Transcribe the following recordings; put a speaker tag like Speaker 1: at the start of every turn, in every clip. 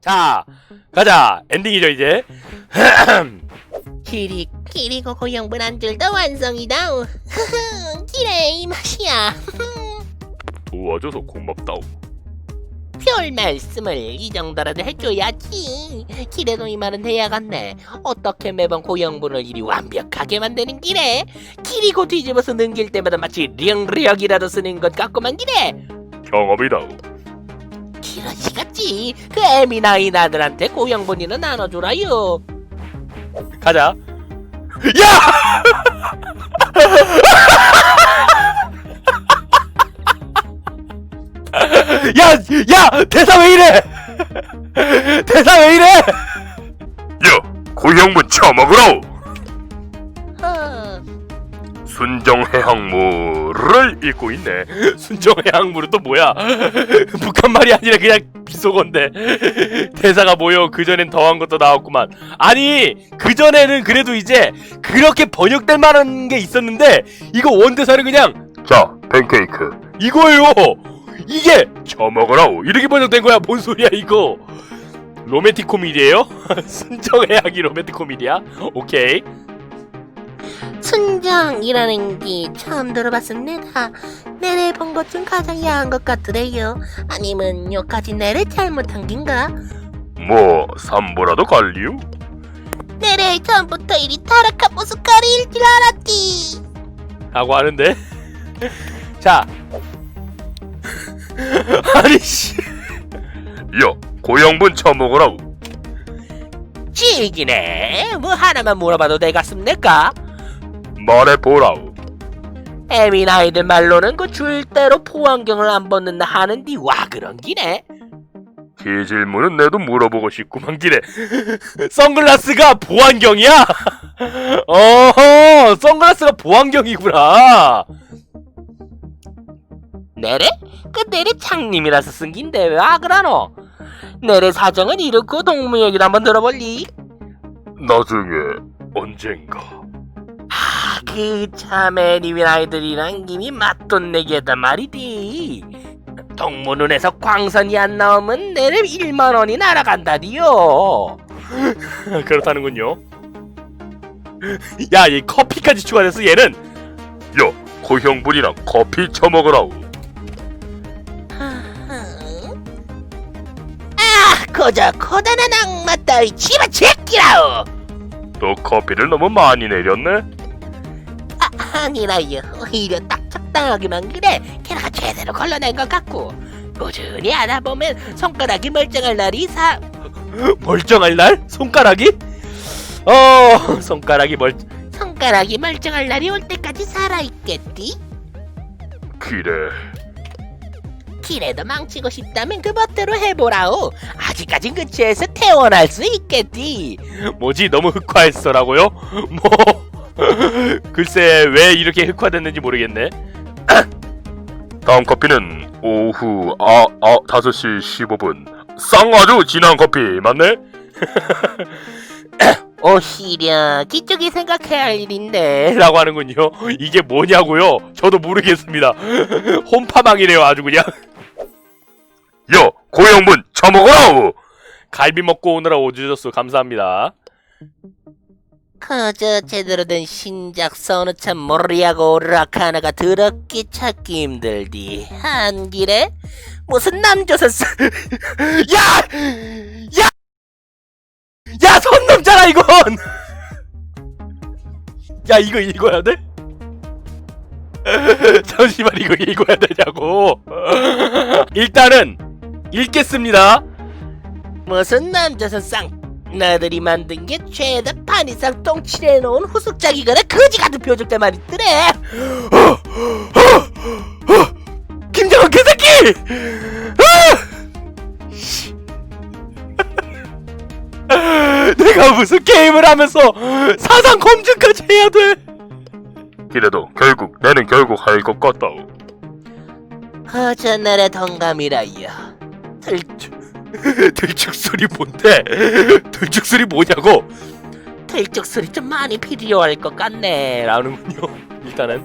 Speaker 1: 자, 가자. 엔딩이죠 이제.
Speaker 2: 키리 키리고 고형분 안줄도 완성이다. 키레 이 맛이야.
Speaker 1: 도와줘서 고맙다오.
Speaker 2: 별 말씀을 이 정도라도 해줘야지. 키레도 이 말은 돼야겠네. 어떻게 매번 고형분을 이리 완벽하게 만드는 기래? 키리고 뒤집어서 넘길 때마다 마치 령력이라도 쓰는 것 같고만 기래.
Speaker 1: 경험이다오.
Speaker 2: 키러시 같지. 그 에미나이 나들한테 고형분이나 나눠줘라요.
Speaker 1: 가자. 야! 야, 야, 대사 왜 이래? 대사 왜 이래?
Speaker 3: 야, 고형분 처먹으라오.
Speaker 2: 어,
Speaker 3: 순정해항모를
Speaker 1: 읽고 있네. 항무는 또 뭐야? 북한 말이 아니라 그냥 비속어인데 대사가 뭐요? 그 전엔 더한 것도 나왔구만. 아니 그 전에는 그래도 이제 그렇게 번역될 만한 게 있었는데 이거 원대사는 그냥
Speaker 3: 자, 팬케이크
Speaker 1: 이거예요. 이게
Speaker 3: 처먹으라오.
Speaker 1: 이렇게 번역된 거야. 뭔 소리야 이거? 로맨틱 코미디예요? 순정의 항이 로맨틱 코미디야? 오케이.
Speaker 2: 순정이라는 게 처음 들어봤습니다. 내래 본것 중 가장 야한 것 같더래요. 아니면 요까지 내래 잘못한 긴가?
Speaker 3: 뭐 삼보라도 갈리요?
Speaker 2: 내래 처음부터 이리 타락한 모습깔이일 줄 알았디.
Speaker 1: 라고 하는데 자 아니 씨
Speaker 3: 야, 고형분 처먹으라오.
Speaker 2: 지기네. 뭐 하나만 물어봐도 되겠습니까?
Speaker 3: 말해보라오.
Speaker 2: 에민 아이들 말로는 그 줄대로 포안경을 안 벗는다 하는디 와 그런 기네.
Speaker 3: 이 질문은 내도 물어보고 싶구만 기래.
Speaker 1: 선글라스가 보안경이야? 어허 선글라스가 보안경이구나
Speaker 2: 내래? 그 내래 창님이라서 쓴 긴데 왜 아그라노? 내래 사정은 이렇고 동무 얘기를 한번 들어볼리?
Speaker 3: 나중에 언젠가.
Speaker 2: 아, 그 참에 님이 아이들이랑 님이 맞돈 내기했단 말이디. 동무 눈에서 광선이 안 나오면 내래 1만 원이 날아간다디요.
Speaker 1: 그렇다는군요 야 이 커피까지 추가돼서 얘는
Speaker 3: 야, 고형분이랑 커피 처먹으라오.
Speaker 2: 거저 고단한 악마 따위 집어 제끼라오.
Speaker 3: 너 커피를 너무 많이 내렸네.
Speaker 2: 아, 아니라요. 오히려 딱 적당하기만 그래. 걔네가 제대로 걸러낸 것 같고. 꾸준히 하다 보면 손가락이 멀쩡할 날이 사...
Speaker 1: 멀쩡할 날? 손가락이? 어 손가락이 멀
Speaker 2: 손가락이 멀쩡할 날이 올 때까지 살아있겠디?
Speaker 3: 그래.
Speaker 2: 길에도 망치고 싶다면 그 멋대로 해보라오. 아직까진 그치에서 태어날 수 있겠디.
Speaker 1: 뭐지 너무 흑화했어라고요? 뭐 글쎄 왜 이렇게 흑화됐는지 모르겠네
Speaker 3: 다음 커피는 오후 아, 아 5시 15분. 쌍아주 진한 커피 맞네?
Speaker 2: 오히려 기쪽이 생각해야 할 일인데.
Speaker 1: 라고 하는군요 이게 뭐냐고요 저도 모르겠습니다 홈파망이래요 아주 그냥
Speaker 3: 야 고영분 처먹어라오.
Speaker 1: 갈비 먹고 오느라 오주셨어 감사합니다
Speaker 2: 그저 제대로 된 신작 선우참 모리하고 오르락 하나가 더럽게 찾기 힘들디 한 길에 무슨 남조선 사...
Speaker 1: 야! 야! 야, 손 넘잖아, 이건! 야, 이거 읽어야 돼? 잠시만, 이거 읽어야 되냐고. 일단은, 읽겠습니다.
Speaker 2: 무슨 남조선 쌍 나들이 만든 게 죄다 판 이상 똥칠해 놓은 후숙작이거나 거지 같은 표적 때만 있더래
Speaker 1: 김정은 개새끼! 아! 내가 무슨 게임을 하면서 사상 검증까지 해야 돼?
Speaker 3: 그래도 결국 내는 결국 할 것 같다오.
Speaker 2: 허전날의 동감이라요
Speaker 1: 들쭉 들쭉술이 뭔데? 들쭉술이 뭐냐고?
Speaker 2: 들쪽 소리 좀 많이 필요할 것 같네
Speaker 1: 라는군요. 일단은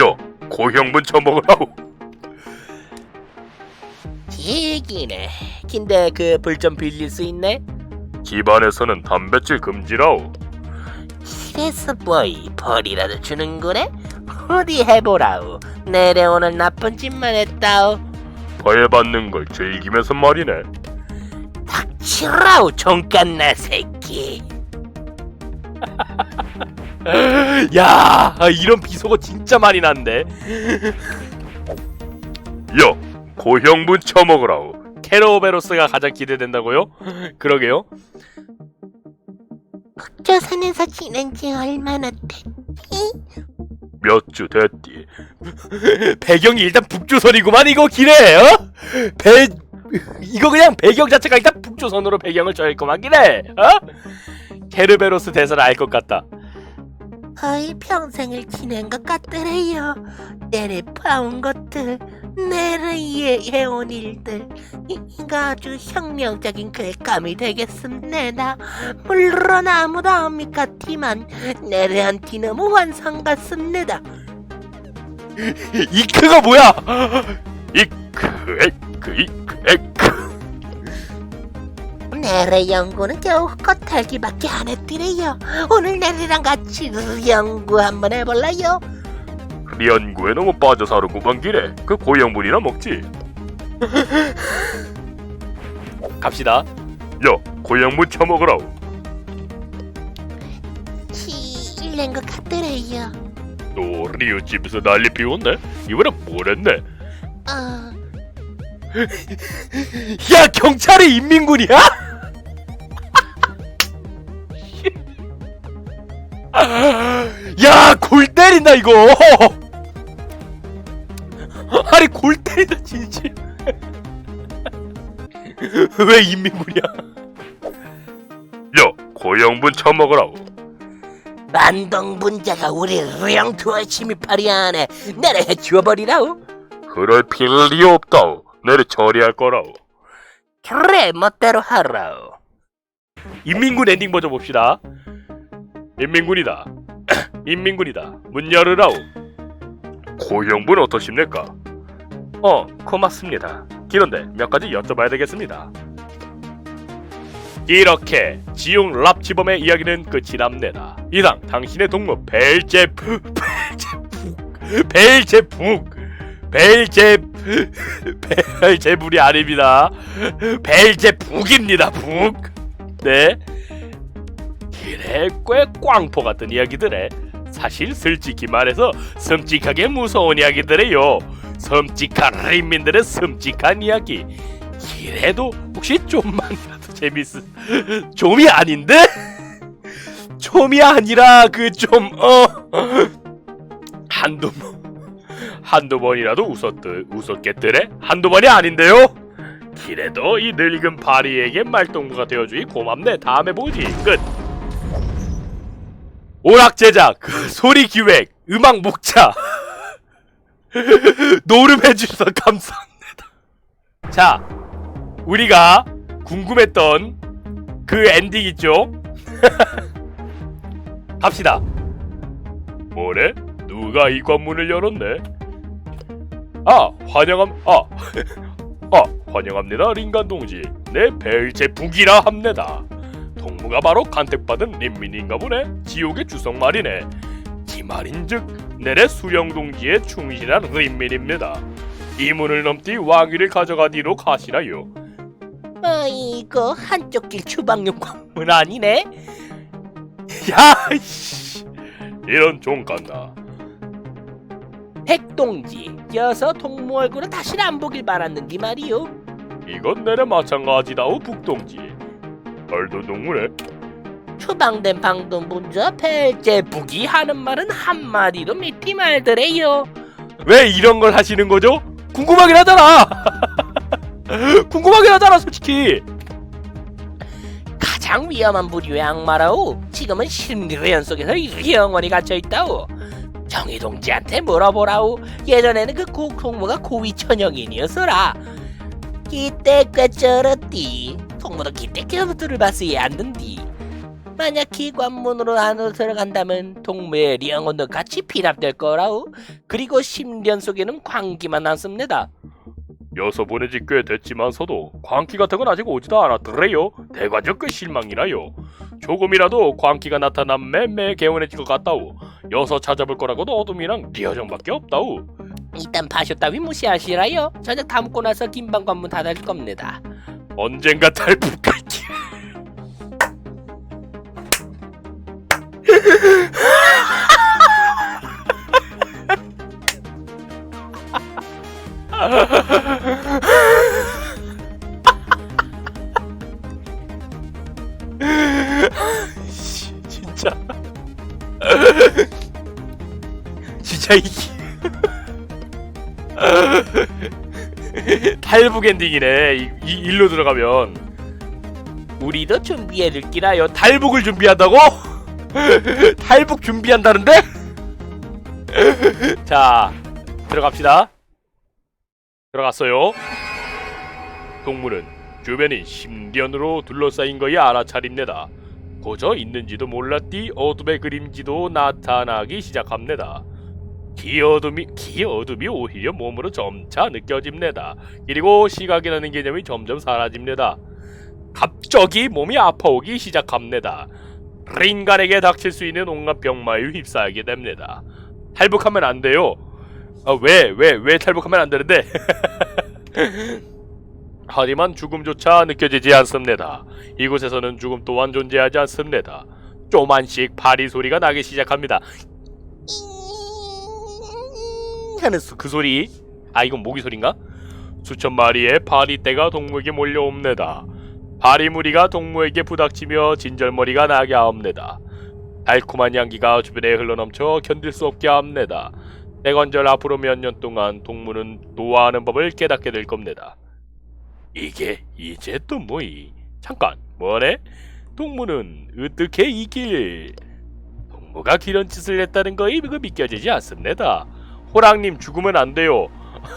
Speaker 3: 야, 고형분 처먹으라우.
Speaker 2: 얘기네. 근데 그 불 좀 빌릴 수 있네?
Speaker 3: 집안에서는 담배질 금지라우.
Speaker 2: 그래서 뭐이 벌이라도 주는 거래? 어디 해보라우. 내려오는 나쁜 짓만 했다우.
Speaker 3: 벌 받는 걸 즐기면서 말이네.
Speaker 2: 닥치라우 종갓나 새끼.
Speaker 1: 야 이런 비속어 진짜 많이 난데
Speaker 3: 야, 고형분 처먹으라우.
Speaker 1: 캐로베로스가 가장 기대된다고요? 그러게요
Speaker 2: 조선에서 지낸 지 얼마나 됐지?
Speaker 3: 몇 주 됐디.
Speaker 1: 배경이 일단 북조선이구만 이거 기래 어? 배 이거 그냥 배경 자체가 일단 북조선으로 배경을 정했구만 기래 어? 캐르베로스 대사를 알 것 같다
Speaker 2: 거의 평생을 지낸 것 같더래요. 내래 봐온 것들, 내래 해온 일들, 이- 이거 아주 혁명적인 글감이 되겠습니다. 물론 아무도 압니까 티만 내래한티 너무 완성 같습니다.
Speaker 1: 이크가 뭐야
Speaker 3: 이크, 에크, 이크, 에크.
Speaker 2: 내래 연구는 겨우 겉핥기밖에 안 했더래요. 오늘 내래랑 같이 연구 한번 해볼래요?
Speaker 3: 연구에 너무 빠져 사는구만 기래. 그 고형분이나 먹지.
Speaker 1: 갑시다
Speaker 3: 야, 고형분 처먹으라우.
Speaker 2: 실낸 것 같더래요.
Speaker 3: 또 리우 집에서 난리 피웠네. 이번엔 뭘 했네?
Speaker 2: 어...
Speaker 1: 야 경찰이 인민군이야? 야 골 때린다 이거 아니 골 때린다 진심 왜 인민군이야
Speaker 3: 야, 고형분 처먹으라우.
Speaker 2: 만동분자가 우리 령투어 침입하리 안에 내래 해치워버리라우.
Speaker 3: 그럴 필리 없다우. 내래 처리할 거라우.
Speaker 2: 그래 멋대로 하라우.
Speaker 1: 인민군 엔딩 버전 봅시다 인민군이다 인민군이다 문 열으라우
Speaker 3: 고형분 어떠십니까?
Speaker 1: 어, 고맙습니다. 그런데 몇 가지 여쭤봐야 되겠습니다. 이렇게 지용 랍치범의 이야기는 끝이 납니다. 이상 당신의 동무 벨제프 벨제북 벨제북 벨제 벨제불이 아닙니다. 벨제북입니다. 북. 네. 그래 꽤 꽝포 같은 이야기들에 사실 솔직히 말해서 섬찍하게 무서운 이야기들이에요. 섬찍한 인민들의 섬찍한 이야기. 이래도 혹시 좀만이라도 재밌어? 좀이 아닌데? 좀이 아니라 그 좀 어 한두 번 한두 번이라도 웃었드 웃었겠더래? 한두 번이 아닌데요? 그래도 이 늙은 파리에게 말동무가 되어주기 고맙네. 다음에 보지. 끝. 오락 제작, 소리 기획, 음악 목차. 노름해 주셔서 감사합니다. 자, 우리가 궁금했던 그 엔딩 있죠? 갑시다.
Speaker 3: 뭐래? 누가 이 관문을 열었네?
Speaker 1: 아, 환영함, 아,
Speaker 3: 아, 환영합니다, 링간 동지. 내 벨제 북이라 합니다.
Speaker 1: 동무가 바로 간택받은 린민인가 보네. 지옥의 주석 말이네. 이 말인즉 내래 수영동지에 충실한 린민입니다. 이 문을 넘디 왕위를 가져가디로 가시나요?
Speaker 2: 아이고 한쪽 길 주방용 관문 아니네.
Speaker 1: 야, 씨.
Speaker 3: 이런 종간나.
Speaker 2: 백동지 여서 동무 얼굴은 다시는 안 보길 바랐는디 말이요.
Speaker 3: 이건 내래 마찬가지다우 북동지. 얼도 동물에
Speaker 2: 추방된 방동분자 벨제북이 하는 말은 한마디로 믿지 말더래요.
Speaker 1: 왜 이런 걸 하시는 거죠? 궁금하긴 하잖아. 궁금하긴 하잖아, 솔직히.
Speaker 2: 가장 위험한 부류의 악마라오. 지금은 심리현 속에서 영원히 갇혀 있다오. 정희 동지한테 물어보라오. 예전에는 그 고통무가 고위 천영인이었어라. 이때 꽤 쩔었디. 동무도 그때 교부들을 봤어야 안는디. 만약 기관문으로 안으로 들어간다면 동무의 리영혼도 같이 피납될 거라우. 그리고 10년 속에는 광기만 남습니다.
Speaker 1: 여서 보내지 꽤 됐지만서도 광기 같은 건 아직 오지도 않았더래요. 대관적 그 실망이라요. 조금이라도 광기가 나타나면 매매 개운해질 것 같다우. 여서 찾아볼 거라고도 어둠이랑 리어정밖에 없다우.
Speaker 2: 일단 파쇼 따위 무시하시라요. 저녁 다 먹고 나서 김방 관문 닫을 겁니다.
Speaker 1: 언젠가 탈북할
Speaker 4: 탈북 엔딩이네 이, 이 일로 들어가면
Speaker 2: 우리도 준비해둘
Speaker 4: 끼라요 탈북을 준비한다고? 탈북 준비한다는데? 자 들어갑시다 들어갔어요
Speaker 1: 동물은 주변이 심련으로 둘러싸인 거에 알아차립니다. 고저 있는지도 몰랐디 어둠의 그림지도 나타나기 시작합니다. 기어둠이 기어둠이 오히려 몸으로 점차 느껴집니다. 그리고 시각이라는 개념이 점점 사라집니다. 갑자기 몸이 아파오기 시작합니다. 린간에게 닥칠 수 있는 온갖 병마에 휩싸이게 됩니다. 탈북하면 안 돼요. 아, 왜, 왜, 왜 탈북하면 안 되는데? 하지만 죽음조차 느껴지지 않습니다. 이곳에서는 죽음 또한 존재하지 않습니다. 쪼만씩 파리 소리가 나기 시작합니다. 수- 그 소리. 아 이건 모기 소린가? 수천 마리의 파리떼가 동무에게 몰려옵니다. 파리 무리가 동무에게 부닥치며 진절머리가 나게 합니다. 달콤한 향기가 주변에 흘러넘쳐 견딜 수 없게 합니다. 대관절 앞으로 몇 년 동안 동무는 노화하는 법을 깨닫게 될 겁니다. 이게 이제 또 뭐이? 잠깐 뭐네? 동무는 어떻게 이길? 동무가 그런 짓을 했다는 거이 그 믿겨지지 않습니다. 호랑님 죽으면 안 돼요.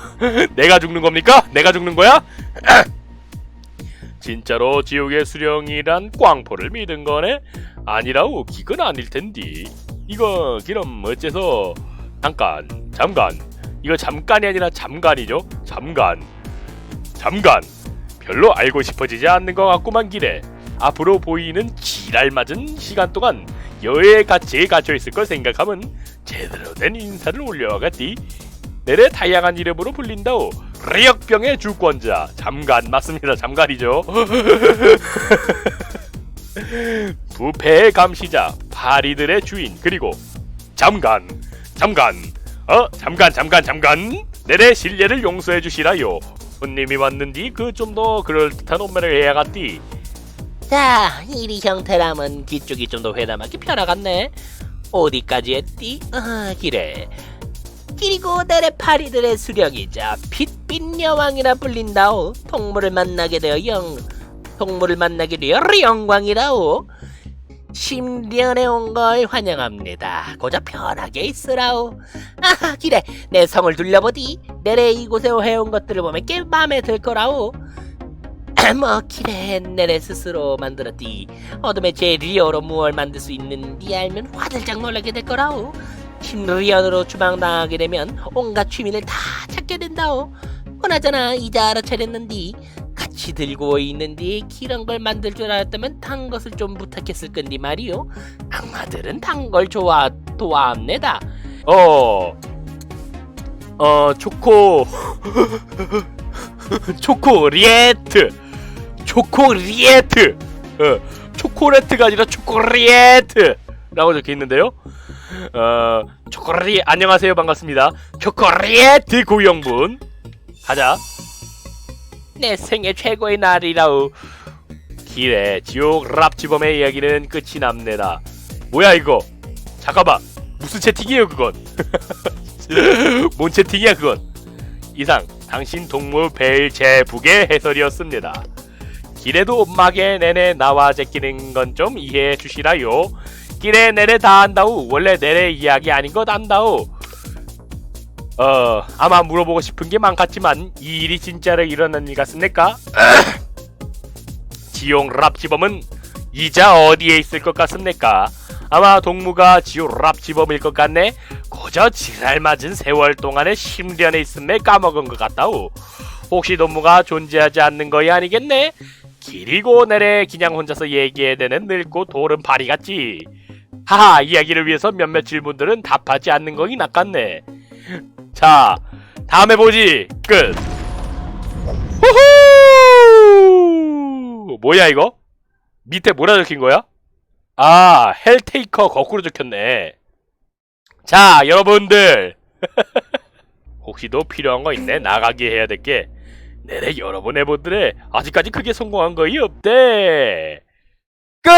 Speaker 1: 내가 죽는 겁니까? 내가 죽는 거야? 진짜로 지옥의 수령이란 꽝포를 믿은 거네? 아니라오 기건 아닐 텐디. 이거 그럼 어째서 잠깐 잠깐 이거 잠깐이 아니라 잠간이죠? 잠간 잠깐 별로 알고 싶어지지 않는 것 같구만 기래 앞으로 보이는 지랄 맞은 시간 동안 여의 가치에 갇혀 있을 걸 생각하면 제대로 된 인사를 올려와갔디. 내래 다양한 이름으로 불린다오. 리역병의 주권자. 잠간 맞습니다. 잠간이죠. 부패의 감시자 파리들의 주인 그리고 잠간 잠깐 어? 잠깐 잠깐 잠깐. 내래 신뢰를 용서해 주시라요. 손님이 왔는디 그 좀 더 그럴듯한 옷매를 해야겠디
Speaker 2: 자, 이리 형태라면 뒤쪽이 좀 더 회담하기 편하겠네. 어디까지 했디? 아, 기래. 그리고 내래 파리들의 수령이자 빛빛 여왕이라 불린다오. 동물을 만나게 되어 영, 동물을 만나게 되어 영광이라오. 심련에 온 걸 환영합니다. 고작 편하게 있으라오. 아, 기래. 내 성을 둘러보디. 내래 이곳에 해온 것들을 보면 꽤 마음에 들 거라오. 뭐 기래 내래 스스로 만들었디. 어둠의 제 리어로 무얼 만들 수 있는지 알면 화들짝 놀라게 될 거라오. 심리언으로 추방당하게 되면 온갖 취미를 다 찾게 된다오. 그나저나 이제 알아차렸는디? 같이 들고 있는디? 이런 걸 만들 줄 알았다면 단 것을 좀 부탁했을 건디 말이오. 악마들은 단 걸 좋아 좋아합니다.
Speaker 4: 어, 어, 초코, 초코 리에트, 초코리에트, 어, 초코레트가 아니라 초코리에트라고 적혀 있는데요. 어, 초코리, 안녕하세요, 반갑습니다. 초코리에트 고영분. 가자.
Speaker 2: 내 생애 최고의 날이라오
Speaker 4: 길에 지옥 랍지범의 이야기는 끝이 납니다. 뭐야 이거? 잠깐만 무슨 채팅이에요 그건? 뭔 채팅이야 그건? 이상 당신 동무 벨제북의 해설이었습니다. 길에도 음악에 내내 나와 제끼는 건 좀 이해해 주시라요. 길에 내내 다 안다우 원래 내내 이야기 아닌 것 안다우. 어 아마 물어보고 싶은 게 많겠지만 이 일이 진짜로 일어난 일 같습니까? 지용 랍지범은
Speaker 1: 이자 어디에 있을 것 같습니까? 아마 동무가 지오랍 집어밀 것 같네. 고저 지랄 맞은 세월 동안의 심련에 있음에 까먹은 것 같다우. 혹시 동무가 존재하지 않는 거이 아니겠네? 길이고 내래 그냥 혼자서 얘기해야 되는 늙고 도른 바리 같지. 하하 이야기를 위해서 몇몇 질문들은 답하지 않는 거이 낫겠네. 자 다음에 보지 끝. 후후 뭐야 이거? 밑에 뭐라 적힌 거야? 아, 헬테이커 거꾸로 적혔네. 자, 여러분들. 혹시 도 필요한 거 있네? 나가게 해야 될 게. 내래 여러 번 해보더래. 아직까지 크게 성공한 거이 없대. 끝!